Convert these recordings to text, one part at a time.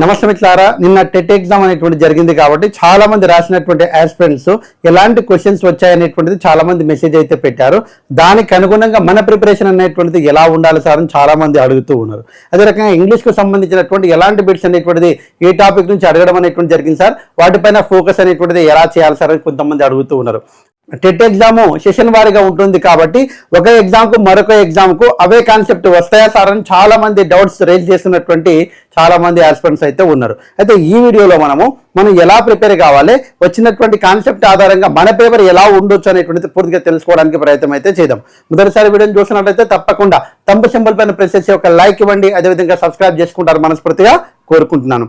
నమస్తే మిత్రులారా నిన్న టెట్ ఎగ్జామ్ అనేటువంటి జరిగింది కాబట్టి చాలా మంది రాసినటువంటి ఆస్పిరెంట్స్ ఎలాంటి క్వశ్చన్స్ వచ్చాయనేటువంటిది చాలా మంది మెసేజ్ అయితే పెట్టారు. దానికి అనుగుణంగా మన ప్రిపరేషన్ అనేటువంటిది ఎలా ఉండాలి సార్ అని చాలా మంది అడుగుతూ ఉన్నారు. అదే రకంగా ఇంగ్లీష్కు సంబంధించినటువంటి ఎలాంటి బిట్స్ అనేటువంటిది ఏ టాపిక్ నుంచి అడగడం అనేటువంటి జరిగింది సార్. వాటిపైన ఫోకస్ అనేటువంటిది ఎలా చేయాలి సార్ అని కొంతమంది అడుగుతూ ఉన్నారు. టెట్ ఎగ్జామ్ సెషన్ వారీగా ఉంటుంది కాబట్టి ఒక ఎగ్జామ్కు మరొక ఎగ్జామ్కు అవే కాన్సెప్ట్ వస్తాయా సార్ అని చాలామంది డౌట్స్ రేజ్ చేస్తున్నటువంటి చాలామంది ఆస్పెంట్స్ అయితే ఉన్నారు. అయితే ఈ వీడియోలో మనము మనం ఎలా ప్రిపేర్ కావాలి వచ్చినటువంటి కాన్సెప్ట్ ఆధారంగా మన పేపర్ ఎలా ఉండొచ్చు అనేటువంటిది పూర్తిగా తెలుసుకోవడానికి ప్రయత్నం అయితే చేద్దాం. మొదటిసారి వీడియోని చూసినట్లయితే తప్పకుండా తంపు సింబల్ పైన ప్రెస్ చేసి ఒక లైక్ ఇవ్వండి అదేవిధంగా సబ్స్క్రైబ్ చేసుకుంటారు మనస్ఫూర్తిగా కోరుకుంటున్నాను.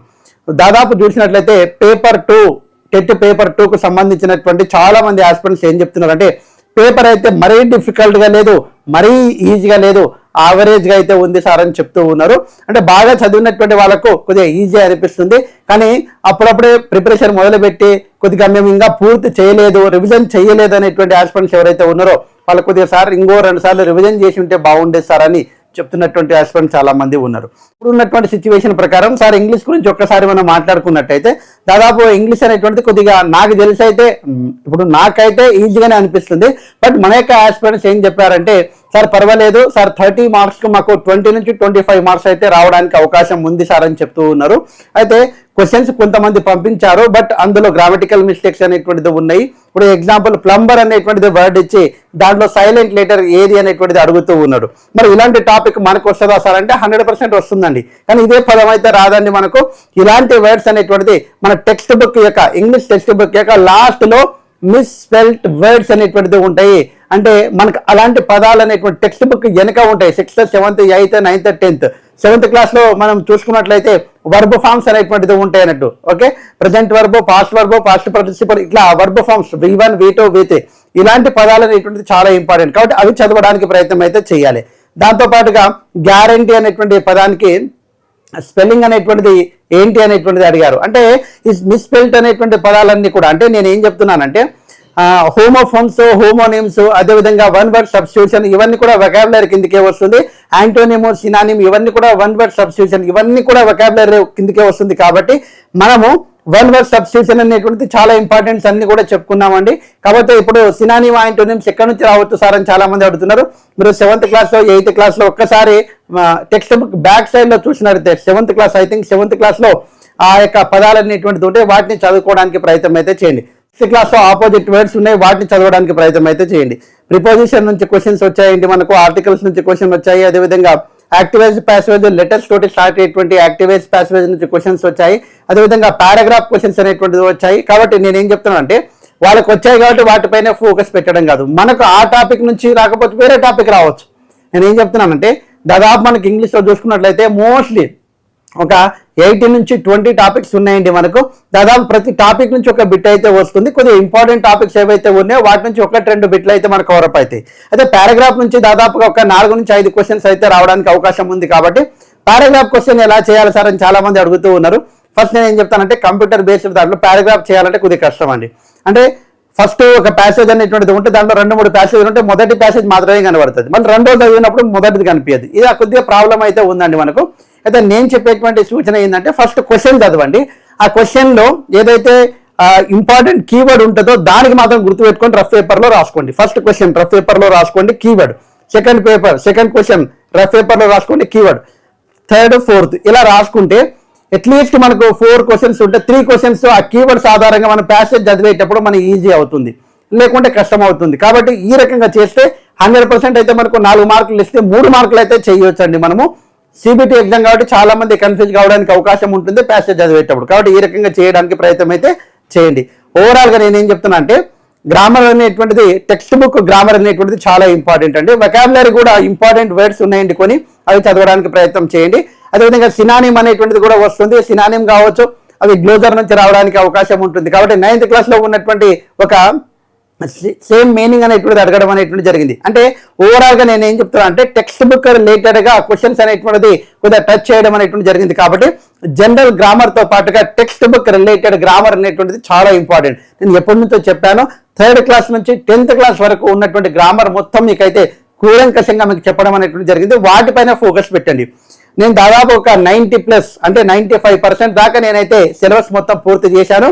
దాదాపు చూసినట్లయితే పేపర్ టూ టెట్ పేపర్ టూకు సంబంధించినటువంటి చాలా మంది ఆస్పిరెంట్స్ ఏం చెప్తున్నారంటే పేపర్ అయితే మరీ డిఫికల్ట్గా లేదు మరీ ఈజీగా లేదు యావరేజ్గా అయితే ఉంది సార్ అని చెప్తూ ఉన్నారు. అంటే బాగా చదివినటువంటి వాళ్ళకు కొద్దిగా ఈజీ అనిపిస్తుంది. కానీ అప్పుడప్పుడే ప్రిపరేషన్ మొదలుపెట్టి కొద్దిగా మేము ఇంకా పూర్తి చేయలేదు రివిజన్ చేయలేదు అనేటువంటి ఆస్పిరెంట్స్ ఎవరైతే ఉన్నారో వాళ్ళు కొద్దిగా సార్ ఇంకో రెండు సార్లు రివిజన్ చేసి ఉంటే బాగుండేది సార్ అని చెప్తున్నటువంటి హస్బెండ్ చాలా మంది ఉన్నారు. ఇప్పుడు ఉన్నటువంటి సిచ్యువేషన్ ప్రకారం సార్ ఇంగ్లీష్ గురించి ఒక్కసారి మనం మాట్లాడుకున్నట్టయితే దాదాపు ఇంగ్లీష్ అనేటువంటిది కొద్దిగా నాకు తెలిసి అయితే ఇప్పుడు నాకైతే ఈజీగానే అనిపిస్తుంది. బట్ మన యొక్క హస్బెండ్స్ ఏం చెప్పారంటే సార్ పర్వాలేదు సార్ థర్టీ మార్క్స్కి మాకు ట్వంటీ నుంచి ట్వంటీ ఫైవ్ మార్క్స్ అయితే రావడానికి అవకాశం ఉంది సార్ అని చెప్తూ ఉన్నారు. అయితే క్వశ్చన్స్ కొంతమంది పంపించారు బట్ అందులో గ్రామటికల్ మిస్టేక్స్ అనేటువంటిది ఉన్నాయి. ఇప్పుడు ఎగ్జాంపుల్ ప్లంబర్ అనేటువంటిది వర్డ్ ఇచ్చి దాంట్లో సైలెంట్ లెటర్ ఏది అనేటువంటిది అడుగుతూ ఉన్నాడు మరి ఇలాంటి టాపిక్ మనకు వస్తుందా సార్ అంటే హండ్రెడ్ పర్సెంట్ వస్తుందండి. కానీ ఇదే పదం అయితే రాదండి మనకు. ఇలాంటి వర్డ్స్ అనేటువంటిది మన టెక్స్ట్ బుక్ యొక్క ఇంగ్లీష్ టెక్స్ట్ బుక్ యొక్క లాస్ట్లో మిస్స్పెల్ట్ వర్డ్స్ అనేటువంటిది ఉంటాయి. అంటే మనకు అలాంటి పదాలు అనేటువంటి టెక్స్ట్ బుక్ వెనక ఉంటాయి. Sixth seventh eighth ninth tenth seventh క్లాస్లో మనం చూసుకున్నట్లయితే వర్బ్ ఫార్మ్స్ అనేటువంటిది ఉంటాయి అన్నట్టు. Okay present verb past verb past participle ఇట్లా verb forms V one V two V three ఇలాంటి పదాలు అనేటువంటిది చాలా ఇంపార్టెంట్ కాబట్టి అవి చదవడానికి ప్రయత్నం అయితే చేయాలి. దాంతో పాటుగా గ్యారంటీ అనేటువంటి పదానికి స్పెల్లింగ్ అనేటువంటిది ఏంటి అనేటువంటిది అడిగారు. అంటే ఈ మిస్పెల్ట్ అనేటువంటి పదాలన్నీ కూడా అంటే నేను ఏం చెప్తున్నానంటే హోమోఫోన్స్ హోమోనిమ్స్ అదేవిధంగా వన్ వర్డ్ సబ్స్టిట్యూషన్ ఇవన్నీ కూడా వెకాబులరీ కిందకే వస్తుంది. యాంటోనిమ్ సినానిమ్ ఇవన్నీ కూడా వన్ వర్డ్ సబ్స్టిట్యూషన్ ఇవన్నీ కూడా వెకాబులరీ కిందకే వస్తుంది కాబట్టి మనము వన్ వర్డ్ సబ్స్టిట్యూషన్ అనేటువంటిది చాలా ఇంపార్టెంట్స్ అన్ని కూడా చెప్పుకున్నామండి. కాబట్టి ఇప్పుడు సినానిమ్ యాంటోనిమ్స్ ఎక్కడి నుంచి రావచ్చు సార్ అని చాలా మంది అడుగుతున్నారు. మీరు సెవెంత్ క్లాస్లో ఎయిత్ క్లాస్లో ఒక్కసారి టెక్స్ట్ బుక్ బ్యాక్ సైడ్లో చూసినట్లయితే seventh class I think seventh క్లాస్లో ఆ యొక్క పదాలు అనేటువంటిది ఉంటే వాటిని చదువుకోవడానికి ప్రయత్నం అయితే చేయండి. సిక్స్త్ క్లాస్లో ఆపోజిట్ వర్డ్స్ ఉన్నాయి. వాటిని చదవడానికి ప్రయత్నం అయితే చేయండి. ప్రిపోజిషన్ నుంచి క్వశ్చన్స్ వచ్చాయండి మనకు. ఆర్టికల్స్ నుంచి క్వశ్చన్ వచ్చాయి. అదేవిధంగా యాక్టివేజ్ ప్యాసేజ్ లెటర్స్ తోటి స్టార్ట్ అయ్యేటువంటి యాక్టివేజ్ ప్యాసేజ్ నుంచి క్వశ్చన్స్ వచ్చాయి. అదేవిధంగా పారాగ్రాఫ్ క్వశ్చన్స్ అనేటువంటిది వచ్చాయి. కాబట్టి నేను ఏం చెప్తున్నానంటే వాళ్ళకి వచ్చాయి కాబట్టి వాటిపైన ఫోకస్ పెట్టడం కాదు. మనకు ఆ టాపిక్ నుంచి రాకపోతే వేరే టాపిక్ రావచ్చు. నేను ఏం చెప్తున్నానంటే దాదాపు మనకి ఇంగ్లీష్లో చూసుకున్నట్లయితే మోస్ట్లీ ఒక ఎయిటీ నుంచి ట్వంటీ టాపిక్స్ ఉన్నాయండి మనకు. దాదాపు ప్రతి టాపిక్ నుంచి ఒక బిట్ అయితే వస్తుంది. కొద్దిగా ఇంపార్టెంట్ టాపిక్స్ ఏవైతే ఉన్నాయో వాటి నుంచి ఒకటి రెండు బిట్లు అయితే మనకు కవరప్ అవుతాయి. అయితే పారాగ్రాఫ్ నుంచి దాదాపుగా ఒక నాలుగు నుంచి ఐదు క్వశ్చన్స్ అయితే రావడానికి అవకాశం ఉంది కాబట్టి పారాగ్రాఫ్ క్వశ్చన్ ఎలా చేయాలి సార్ అని చాలా మంది అడుగుతూ ఉన్నారు. ఫస్ట్ నేను ఏం చెప్తానంటే కంప్యూటర్ బేస్డ్ దాంట్లో పారాగ్రాఫ్ చేయాలంటే కొద్దిగా కష్టం అండి. అంటే ఫస్ట్ ఒక ప్యాసేజ్ అనేటువంటిది ఉంటే దాంట్లో రెండు మూడు ప్యాసేజ్ ఉంటే మొదటి ప్యాసేజ్ మాత్రమే కనబడుతుంది. మళ్ళీ రెండో చదివినప్పుడు మొదటిది కనిపించదు. ఇది కొద్దిగా ప్రాబ్లం అయితే ఉందండి మనకు. అయితే నేను చెప్పేటువంటి సూచన ఏంటంటే ఫస్ట్ క్వశ్చన్ చదవండి. ఆ క్వశ్చన్లో ఏదైతే ఇంపార్టెంట్ కీవర్డ్ ఉంటుందో దానికి మాత్రం గుర్తుపెట్టుకొని రఫ్ పేపర్లో రాసుకోండి. ఫస్ట్ క్వశ్చన్ రఫ్ పేపర్లో రాసుకోండి keyword second paper second question rough పేపర్లో రాసుకోండి కీవర్డ్ థర్డ్ ఫోర్త్ ఇలా రాసుకుంటే అట్లీస్ట్ మనకు ఫోర్ క్వశ్చన్స్ ఉంటే త్రీ క్వశ్చన్స్ ఆ కీవర్డ్స్ ఆధారంగా మనం ప్యాసేజ్ చదివేటప్పుడు మనకి ఈజీ అవుతుంది. లేకుంటే కష్టం అవుతుంది. కాబట్టి ఈ రకంగా చేస్తే హండ్రెడ్ పర్సెంట్ అయితే మనకు నాలుగు మార్కులు ఇస్తే మూడు మార్కులు అయితే చేయొచ్చండి మనము. సిబిటి ఎగ్జామ్ కాబట్టి చాలా మంది కన్ఫ్యూజ్ కావడానికి అవకాశం ఉంటుంది ప్యాసేజ్ చదివేటప్పుడు. కాబట్టి ఈ రకంగా చేయడానికి ప్రయత్నం అయితే చేయండి. ఓవరాల్గా నేను ఏం చెప్తున్నా అంటే గ్రామర్ అనేటువంటిది టెక్స్ట్ బుక్ గ్రామర్ అనేటువంటిది చాలా ఇంపార్టెంట్ అండి. వెకాబులరీ కూడా ఇంపార్టెంట్ వర్డ్స్ ఉన్నాయండి కొన్ని అవి చదవడానికి ప్రయత్నం చేయండి. అదేవిధంగా సినానియం అనేటువంటిది కూడా వస్తుంది. సినానియం కావచ్చు అవి గ్లోజర్ నుంచి రావడానికి అవకాశం ఉంటుంది. కాబట్టి నైన్త్ క్లాస్లో ఉన్నటువంటి ఒక సేమ్ మీనింగ్ అనేటువంటిది అడగడం అనేటువంటి జరిగింది. అంటే ఓవరాల్గా నేను ఏం చెప్తున్నా అంటే టెక్స్ట్ బుక్ రిలేటెడ్గా క్వశ్చన్స్ అనేటువంటిది కొద్దిగా టచ్ చేయడం అనేటువంటి జరిగింది. కాబట్టి జనరల్ గ్రామర్తో పాటుగా టెక్స్ట్ బుక్ రిలేటెడ్ గ్రామర్ అనేటువంటిది చాలా ఇంపార్టెంట్ నేను ఎప్పటి నుంచో చెప్పాను థర్డ్ క్లాస్ నుంచి టెన్త్ క్లాస్ వరకు ఉన్నటువంటి గ్రామర్ మొత్తం మీకైతే కూలంకషంగా మీకు చెప్పడం అనేటువంటి జరిగింది. వాటిపైన ఫోకస్ పెట్టండి. నేను దాదాపు ఒక నైంటీ ప్లస్ అంటే నైంటీ ఫైవ్ పర్సెంట్ దాకా నేనైతే సిలబస్ మొత్తం పూర్తి చేశాను.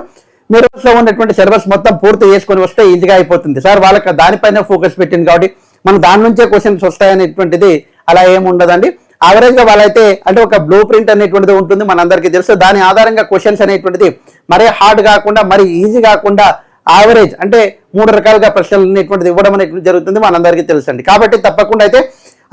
మీరు ఉన్నటువంటి సిలబస్ మొత్తం పూర్తి చేసుకొని వస్తే ఈజీగా అయిపోతుంది. సార్ వాళ్ళకి దానిపైన ఫోకస్ పెట్టింది కాబట్టి మనం దాని నుంచే క్వశ్చన్స్ వస్తాయనేటువంటిది అలా ఏమి ఉండదండి. యావరేజ్ వాళ్ళైతే అంటే ఒక బ్లూ ప్రింట్ అనేటువంటిది ఉంటుంది మనందరికీ తెలుసు. దాని ఆధారంగా క్వశ్చన్స్ అనేటువంటిది మరీ హార్డ్ కాకుండా మరి ఈజీ కాకుండా యావరేజ్ అంటే మూడు రకాలుగా ప్రశ్నలు అనేటువంటిది ఇవ్వడం అనేటువంటి జరుగుతుంది మనందరికీ తెలుసండి. కాబట్టి తప్పకుండా అయితే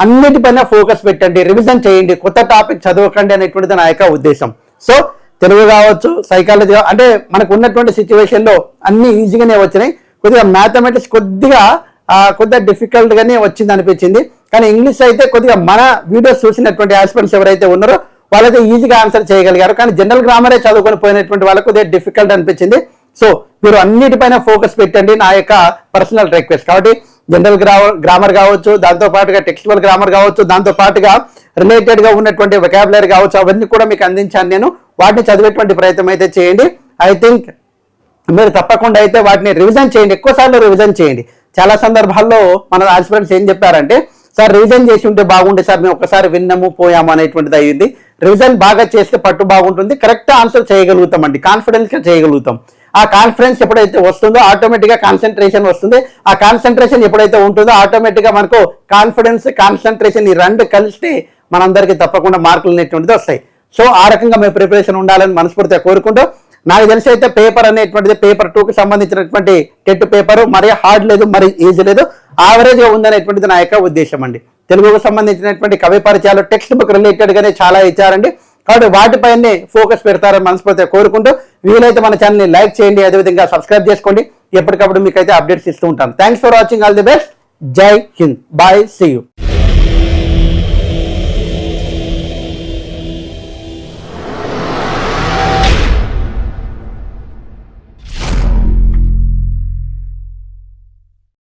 అన్నిటిపైన ఫోకస్ పెట్టండి రివిజన్ చేయండి. కొత్త టాపిక్ చదవకండి అనేటువంటిది నా యొక్క ఉద్దేశం. సో తెలుగు కావచ్చు సైకాలజీ అంటే మనకు ఉన్నటువంటి సిచ్యువేషన్లో అన్ని ఈజీగానే వచ్చినాయి. కొద్దిగా మ్యాథమెటిక్స్ కొద్దిగా కొద్దిగా డిఫికల్ట్గానే వచ్చింది అనిపించింది. కానీ ఇంగ్లీష్ అయితే కొద్దిగా మన వీడియోస్ చూసినటువంటి ఆస్పిరెంట్స్ ఎవరైతే ఉన్నారో వాళ్ళైతే ఈజీగా ఆన్సర్ చేయగలిగారు. కానీ జనరల్ గ్రామరే చదువుకొని పోయినటువంటి వాళ్ళకు కొద్దిగా డిఫికల్ట్ అనిపించింది. సో మీరు అన్నిటిపైన ఫోకస్ పెట్టండి నా యొక్క పర్సనల్ రిక్వెస్ట్ కాబట్టి జనరల్ గ్రామర్ కావచ్చు దాంతో పాటుగా టెక్స్టువల్ గ్రామర్ కావచ్చు దాంతో పాటుగా రిలేటెడ్గా ఉన్నటువంటి వెకాబులరీ కావచ్చు అవన్నీ కూడా మీకు అందించాను నేను. వాటిని చదివేటువంటి ప్రయత్నం అయితే చేయండి. ఐ థింక్ మీరు తప్పకుండా అయితే వాటిని రివిజన్ చేయండి. ఎక్కువ సార్లు రివిజన్ చేయండి. చాలా సందర్భాల్లో మన ఆస్పిరెంట్స్ ఏం చెప్పారంటే సార్ రివిజన్ చేసి ఉంటే బాగుండే సార్ మేము ఒకసారి విన్నాము పోయాము అనేటువంటిది అయ్యింది రివిజన్ బాగా చేస్తే పట్టు బాగుంటుంది. కరెక్ట్ ఆన్సర్ చేయగలుగుతామండి. కాన్ఫిడెన్స్గా చేయగలుగుతాం. ఆ కాన్ఫిడెన్స్ ఎప్పుడైతే వస్తుందో ఆటోమేటిక్గా కాన్సన్ట్రేషన్ వస్తుంది. ఆ కాన్సన్ట్రేషన్ ఎప్పుడైతే ఉంటుందో ఆటోమేటిక్గా మనకు కాన్ఫిడెన్స్ కాన్సన్ట్రేషన్ ఈ రెండు కలిస్తే మనందరికీ తప్పకుండా మార్కులు అనేటువంటిది వస్తాయి. సో ఆ రకంగా మేము ప్రిపరేషన్ ఉండాలని మనస్ఫూర్తిగా కోరుకుంటూ నాకు తెలిసి అయితే పేపర్ అనేటువంటిది పేపర్ టూకి సంబంధించినటువంటి టెట్ పేపర్ మరీ హార్డ్ లేదు మరి ఈజీ లేదు యావరేజ్గా ఉందనేటువంటిది నా యొక్క ఉద్దేశం అండి. తెలుగుకు సంబంధించినటువంటి కవి పరిచయాలు టెక్స్ట్ బుక్ రిలేటెడ్గానే చాలా ఇచ్చారండి. కాబట్టి వాటిపైనే ఫోకస్ పెడతారని మనస్ఫూర్తిగా కోరుకుంటూ వీలైతే మన ఛానల్ని లైక్ చేయండి అదేవిధంగా సబ్స్క్రైబ్ చేసుకోండి. ఎప్పటికప్పుడు మీకు అయితే అప్డేట్స్ ఇస్తూ ఉంటాను. Thanks for watching all the best జై హింద్ బాయ్ సీ యూ